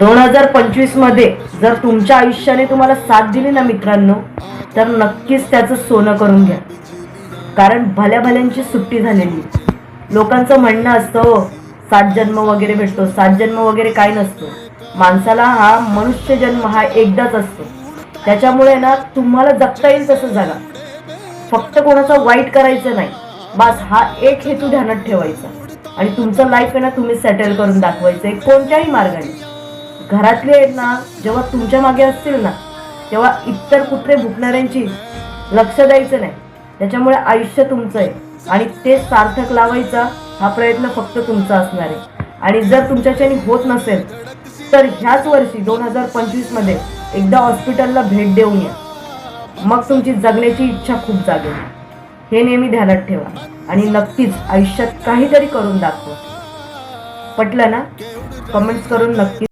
दोन हजार पंचवीसमध्ये जर तुमच्या आयुष्याने तुम्हाला साथ दिली ना मित्रांनो तर नक्कीच त्याचं सोनं करून घ्या. कारण भल्या भल्यांची सुट्टी झालेली. लोकांचं म्हणणं असतं सात जन्म वगैरे भेटतो सात जन्म वगैरे काय नसतो. माणसाला हा मनुष्य जन्म हा एकदाच असतो. त्याच्यामुळे ना तुम्हाला जगता येईल तसं जगा फक्त कोणाचं वाईट करायचं नाही. बस हा एक हेतू ध्यानात ठेवायचा. आणि तुमचं लाईफ आहे ना तुम्ही सेटल करून दाखवायचं कोणत्याही मार्गाने. घरातले आहेत ना जेव्हा तुमच्या मागे असतील ना तेव्हा इतर कुत्रे भुकणाऱ्यांची लक्ष द्यायचं नाही. त्याच्यामुळे आयुष्य तुमचं आहे. आणि ते सार्थक लावायचा हा प्रयत्न फक्त तुमचा असणार आहे. आणि जर तुमच्याच्याने होत नसेल तर ह्याच वर्षी दोन हजार पंचवीसमध्ये एकदा हॉस्पिटलला भेट देऊन या. मग तुमची जगण्याची इच्छा खूप जागेल. हे नेहमी ध्यानात ठेवा. आणि नक्कीच आयुष्यात काहीतरी करून दाखवा. पटलं ना? कमेंट्स करून नक्की